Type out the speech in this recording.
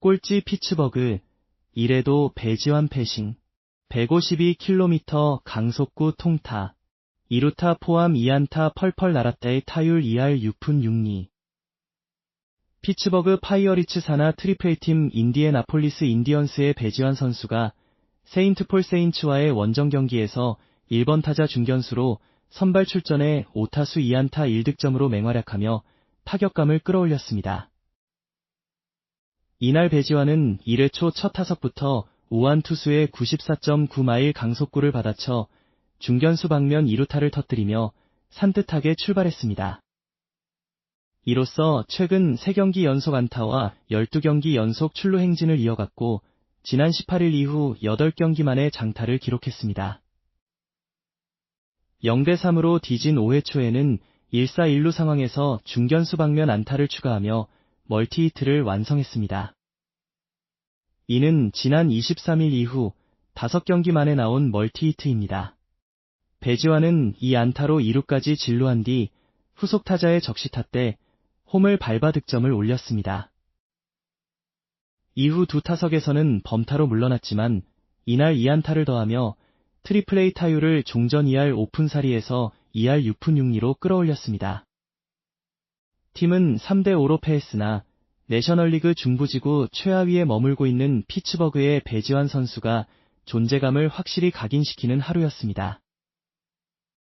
꼴찌 피츠버그, 이래도 배지환 패싱, 152km 강속구 통타, 2루타 포함 2안타 펄펄 날았다의 타율 2할 6푼 6리. 피츠버그 파이어리츠 사나 트리플팀 인디애나폴리스 인디언스의 배지환 선수가 세인트폴 세인츠와의 원정 경기에서 1번 타자 중견수로 선발 출전해 5타수 2안타 1득점으로 맹활약하며 타격감을 끌어올렸습니다. 이날 배지환은 1회 초 첫 타석부터 우한 투수의 94.9마일 강속구를 받아쳐 중견수 방면 2루타를 터뜨리며 산뜻하게 출발했습니다. 이로써 최근 3경기 연속 안타와 12경기 연속 출루 행진을 이어갔고 지난 18일 이후 8경기 만에 장타를 기록했습니다. 0대3으로 뒤진 5회 초에는 1사 1루 상황에서 중견수 방면 안타를 추가하며 멀티히트를 완성했습니다. 이는 지난 23일 이후 5경기 만에 나온 멀티히트입니다. 배지환은 이 안타로 2루까지 진루한 뒤 후속 타자의 적시타 때 홈을 밟아 득점을 올렸습니다. 이후 두 타석에서는 범타로 물러났지만 이날 2안타를 더하며 트리플레이 타율을 종전 2할 5푼4리에서 2할 6푼 6리로 끌어올렸습니다. 팀은 3대5로 패했으나 내셔널리그 중부지구 최하위에 머물고 있는 피츠버그의 배지환 선수가 존재감을 확실히 각인시키는 하루였습니다.